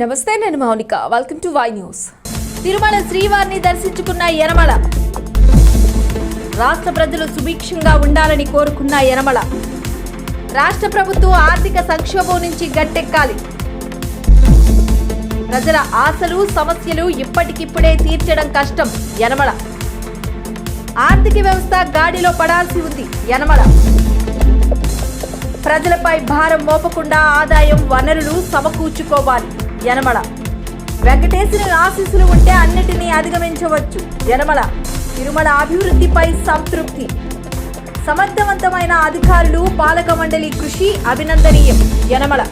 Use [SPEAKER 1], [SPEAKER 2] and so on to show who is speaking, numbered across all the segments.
[SPEAKER 1] నమస్తే నేను Mounika. Welcome to Y news Tirumala శ్రీవారిని దర్శించుకున్న యనమల. రాష్ట్ర ప్రజలు సుభిక్షంగా ఉండాలని కోరుకున్న యనమల. రాష్ట్ర ప్రభుత్వం ఆర్థిక సంక్షోభం నుంచి గట్టెక్కాలి. ప్రజల ఆశలు సమస్యలు ఇప్పటికిప్పుడే తీర్చడం కష్టం యనమల. ఆర్థిక వ్యవస్థ గాడిలో పడాల్సి ఉంది యనమల. ప్రజలపై భారం మోపకుండా ఆదాయం వనరులు సమకూర్చుకోవాలి. యనమల. వెంకటేశ్వరుని ఆశీస్సులు ఉంటే అన్నిటినీ అధిగమించవచ్చు. యనమల. తిరుమల అభివృద్ధిపై సంతృప్తి. సమర్థవంతమైన అధికారులు పాలక మండలి కృషి అభినందనీయం. యనమల.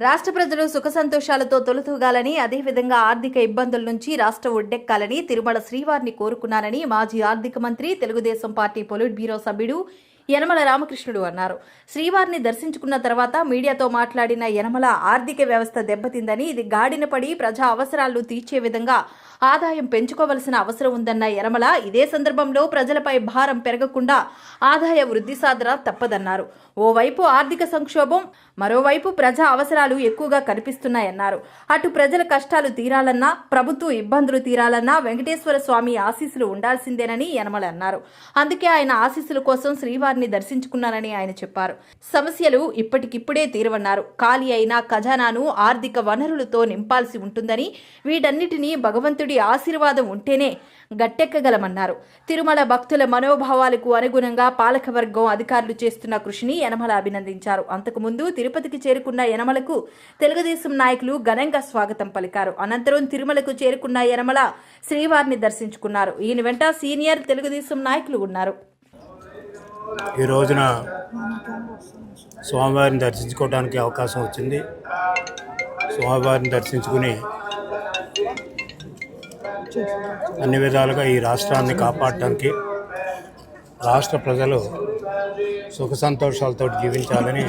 [SPEAKER 1] రాష్ట్ర ప్రజలు సుఖ సంతోషాలతో తొలతూగాలని అదేవిధంగా ఆర్థిక ఇబ్బందుల నుంచి రాష్ట్రం ఒడ్డెక్కాలని తిరుమల శ్రీవారిని కోరుకున్నానని మాజీ ఆర్థిక మంత్రి తెలుగుదేశం పార్టీ పొలిట్ బ్యూరో సభ్యుడు యనమల రామకృష్ణుడు అన్నారు. శ్రీవారిని దర్శించుకున్న తర్వాత మీడియాతో మాట్లాడిన యనమల ఆర్థిక వ్యవస్థ దెబ్బతిందని ఇది గాడిన పడి ప్రజా అవసరాలు తీర్చే విధంగా ఆదాయం పెంచుకోవలసిన అవసరం ఉందన్న యనమల ఇదే సందర్భంలో ప్రజలపై భారం పెరగకుండా ఆదాయ వృద్ధి సాధన తప్పదన్నారు. ఓవైపు ఆర్థిక సంక్షోభం మరోవైపు ప్రజా అవసరాలు ఎక్కువగా కనిపిస్తున్నాయన్నారు. అటు ప్రజల కష్టాలు తీరాలన్నా ప్రభుత్వ ఇబ్బందులు తీరాలన్నా వెంకటేశ్వర స్వామి ఆశీస్సులు ఉండాల్సిందేనని యనమల అన్నారు. అందుకే ఆయన ఆశీస్సుల కోసం శ్రీవారి అమ్మవారిని దర్శించుకున్నానని ఆయన చెప్పారు. సమస్యలు ఇప్పటికిప్పుడే తీరవన్నారు. ఖాళీ అయిన ఖజానాను ఆర్థిక వనరులతో నింపాల్సి ఉంటుందని వీటన్నిటినీ భగవంతుడి ఆశీర్వాదం ఉంటేనే గట్టెక్కగలమన్నారు. తిరుమల భక్తుల మనోభావాలకు అనుగుణంగా పాలకవర్గం అధికారులు చేస్తున్న కృషిని యనమల అభినందించారు. అంతకుముందు తిరుపతికి చేరుకున్న యనమలకు తెలుగుదేశం నాయకులు ఘనంగా స్వాగతం పలికారు. అనంతరం తిరుమలకు చేరుకున్న యనమల శ్రీవారిని దర్శించుకున్నారు. ఈయన వెంట సీనియర్ తెలుగుదేశం నాయకులు ఉన్నారు.
[SPEAKER 2] ఈ రోజున స్వామివారిని దర్శించుకోవడానికి అవకాశం వచ్చింది. స్వామివారిని దర్శించుకుని అన్ని విధాలుగా ఈ రాష్ట్రాన్ని కాపాడటానికి రాష్ట్ర ప్రజలు సుఖ సంతోషాలతో జీవించాలని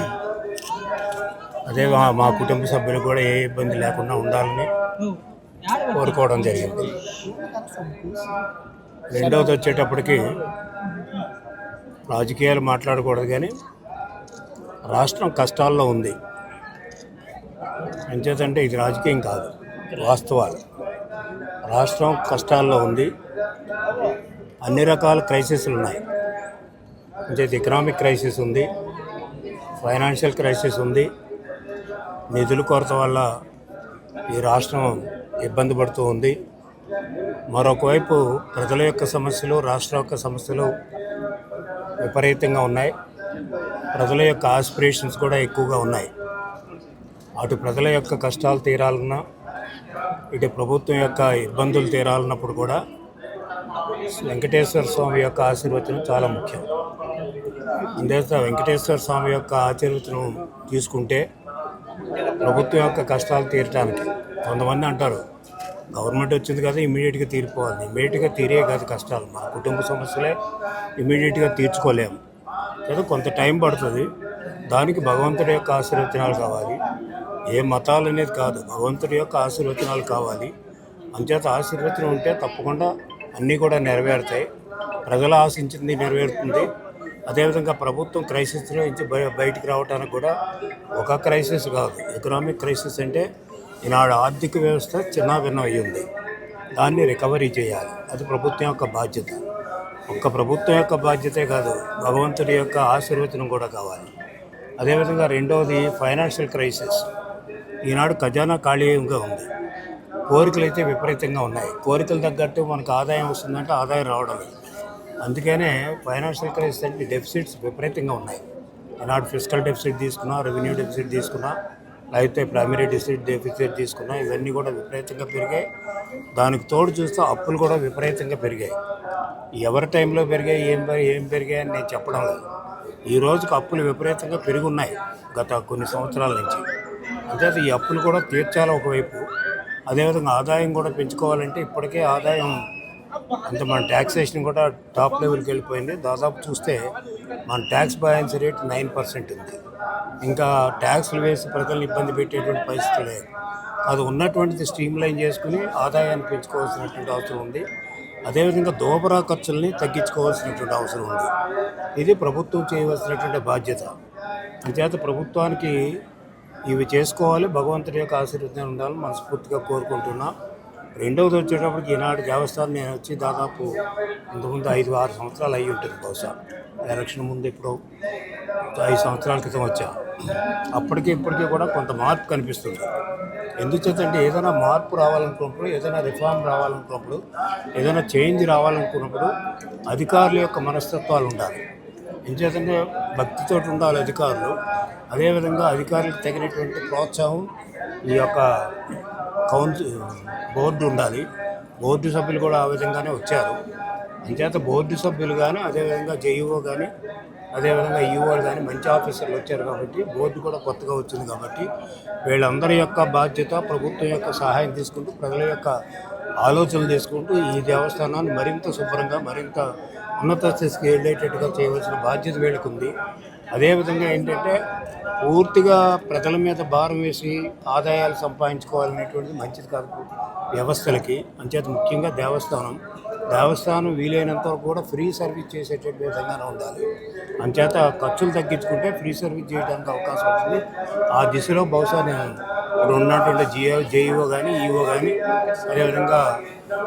[SPEAKER 2] అదే మా- కుటుంబ సభ్యులు కూడా ఏ ఇబ్బంది లేకుండా ఉండాలని కోరుకోవడం జరిగింది. రెండవది వచ్చేటప్పటికి రాజకీయాలు మాట్లాడకూడదు కానీ రాష్ట్రం కష్టాల్లో ఉంది. అంచేతంటే ఇది రాజకీయం కాదు వాస్తవాలు. రాష్ట్రం కష్టాల్లో ఉంది. అన్ని రకాల క్రైసిస్లు ఉన్నాయి. అంటే ఎకనామిక్ క్రైసిస్ ఉంది ఫైనాన్షియల్ క్రైసిస్ ఉంది. నిధుల కొరత వల్ల ఈ రాష్ట్రం ఇబ్బంది పడుతూ ఉంది. మరొకవైపు ప్రజల యొక్క సమస్యలు రాష్ట్ర యొక్క సమస్యలు విపరీతంగా ఉన్నాయి. ప్రజల యొక్క ఆస్పిరేషన్స్ కూడా ఎక్కువగా ఉన్నాయి. అటు ప్రజల యొక్క కష్టాలు తీరాలన్నా ఇటు ప్రభుత్వం యొక్క ఇబ్బందులు తీరాలన్నప్పుడు కూడా వెంకటేశ్వర స్వామి యొక్క ఆశీర్వచనం చాలా ముఖ్యం. అందుచేత వెంకటేశ్వర స్వామి యొక్క ఆశీర్వచనం తీసుకుంటే ప్రభుత్వం యొక్క కష్టాలు తీరటానికి కొంతమంది అంటారు గవర్నమెంట్ వచ్చింది కదా ఇమీడియట్గా తీరిపోవాలి. ఇమీడియట్గా తీరే కాదు కష్టాలు. మన కుటుంబ సమస్యలే ఇమీడియట్గా తీర్చుకోలేము. కదా కొంత టైం పడుతుంది. దానికి భగవంతుడి యొక్క ఆశీర్వచనాలు కావాలి. ఏ మతాలు అనేది కాదు భగవంతుడి యొక్క ఆశీర్వచనాలు కావాలి. అంచేత ఆశీర్వచనం ఉంటే తప్పకుండా అన్నీ కూడా నెరవేరుతాయి. ప్రజలు ఆశించింది నెరవేరుతుంది. అదేవిధంగా ప్రభుత్వం క్రైసిస్ నుంచి బయ- బయటికి రావడానికి కూడా ఒక క్రైసిస్ కాదు. ఎకనామిక్ క్రైసిస్ అంటే ఈనాడు ఆర్థిక వ్యవస్థ చిన్నాభిన్నం అయ్యింది. దాన్ని రికవరీ చేయాలి. అది ప్రభుత్వం యొక్క బాధ్యత. ఒక్క ప్రభుత్వం యొక్క బాధ్యతే కాదు భగవంతుడి యొక్క ఆశీర్వచనం కూడా కావాలి. అదేవిధంగా రెండవది ఫైనాన్షియల్ క్రైసిస్. ఈనాడు ఖజానా ఖాళీగా ఉంది. కోరికలు అయితే విపరీతంగా ఉన్నాయి. కోరికలు తగ్గట్టు మనకు ఆదాయం వస్తుందంటే ఆదాయం రావడం లేదు అందుకనే ఫైనాన్షియల్ క్రైసిస్ అంటే డెఫిసిట్స్ విపరీతంగా ఉన్నాయి. ఈనాడు ఫిజికల్ డెఫిసిట్ తీసుకున్నా రెవెన్యూ డెఫిసిట్ తీసుకున్నా లేకపోతే ప్రైమరీ డిసిట్ డెఫిసిట్ తీసుకున్నా ఇవన్నీ కూడా విపరీతంగా పెరిగాయి. దానికి తోడు చూస్తే అప్పులు కూడా విపరీతంగా పెరిగాయి. ఎవరి టైంలో పెరిగాయి ఏం ఏం పెరిగాయి అని నేను చెప్పడం లేదు. ఈ రోజుకి అప్పులు విపరీతంగా పెరిగి ఉన్నాయి గత కొన్ని సంవత్సరాల నుంచి. అంటే ఈ అప్పులు కూడా తీర్చాలి ఒకవైపు. అదేవిధంగా ఆదాయం కూడా పెంచుకోవాలంటే ఇప్పటికే ఆదాయం అంటే మన ట్యాక్సేషన్ కూడా టాప్ లెవెల్కి వెళ్ళిపోయింది. దాదాపు చూస్తే మన tax balance rate nine percent ఉంది. ఇంకా ట్యాక్స్లు వేసి ప్రజలను ఇబ్బంది పెట్టేటువంటి పరిస్థితి లేదు. అది ఉన్నటువంటిది స్ట్రీమ్ లైన్ చేసుకుని ఆదాయాన్ని పెంచుకోవాల్సినటువంటి అవసరం ఉంది. అదేవిధంగా దోబరా ఖర్చుల్ని తగ్గించుకోవాల్సినటువంటి అవసరం ఉంది. ఇది ప్రభుత్వం చేయవలసినటువంటి బాధ్యత. అంచేత ప్రభుత్వానికి ఇవి చేసుకోవాలి. భగవంతుడి యొక్క ఆశీర్వదం ఉండాలని మనస్ఫూర్తిగా కోరుకుంటున్నా. రెండవది వచ్చేటప్పటికి ఈనాడు దేవస్థానం నేను వచ్చి దాదాపు ఇంతకుముందు ఐదు ఆరు సంవత్సరాలు అయ్యి ఉంటుంది బహుశా. ఎలక్షన్ ముందు ఎప్పుడో ఐదు సంవత్సరాల క్రితం వచ్చా. అప్పటికి ఇప్పటికీ కూడా కొంత మార్పు కనిపిస్తుంది. ఎందుచేతంటే ఏదైనా మార్పు రావాలనుకున్నప్పుడు ఏదైనా రిఫార్మ్ రావాలనుకున్నప్పుడు ఏదైనా చేంజ్ రావాలనుకున్నప్పుడు అధికారుల యొక్క మనస్తత్వాలు ఉండాలి. ఎందుచేతంటే భక్తితో ఉండాలి అధికారులు. అదేవిధంగా అధికారులకు తగినటువంటి ప్రోత్సాహం ఈ యొక్క కౌన్సిల్ బోర్డు ఉండాలి. బోర్డు సభ్యులు కూడా ఆ విధంగానే వచ్చారు. అంచేత బోర్డు సభ్యులు కానీ అదేవిధంగా జేఈఓ కానీ అదేవిధంగా ఈఓలు కానీ మంచి ఆఫీసర్లు వచ్చారు కాబట్టి బోర్డు కూడా కొత్తగా వచ్చింది కాబట్టి వీళ్ళందరి యొక్క బాధ్యత ప్రభుత్వం యొక్క సహాయం తీసుకుంటూ ప్రజల యొక్క ఆలోచనలు తీసుకుంటూ ఈ దేవస్థానాన్ని మరింత శుభ్రంగా మరింత ఉన్నత స్థితికి వెళ్ళేటట్టుగా చేయవలసిన బాధ్యత వీళ్ళకు ఉంది అదేవిధంగా ఏంటంటే పూర్తిగా ప్రజల మీద భారం వేసి ఆదాయాలు సంపాదించుకోవాలనేటువంటిది మంచిది కాదు వ్యవస్థలకి. అంచేత ముఖ్యంగా దేవస్థానం. దేవస్థానం వీలైనంత వరకు కూడా ఫ్రీ సర్వీస్ చేసేటటువంటి విధంగానే ఉండాలి. అంచేత ఖర్చులు తగ్గించుకుంటే ఫ్రీ సర్వీస్ చేయడానికి అవకాశం ఉంటుంది. ఆ దిశలో బహుశా నేను ఇప్పుడు ఉన్నటువంటి జియో జేఈఓ కానీ ఈఓ కానీ అదేవిధంగా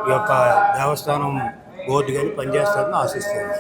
[SPEAKER 2] ఈ యొక్క దేవస్థానం బోర్డు కానీ పనిచేస్తారని ఆశిస్తున్నాను.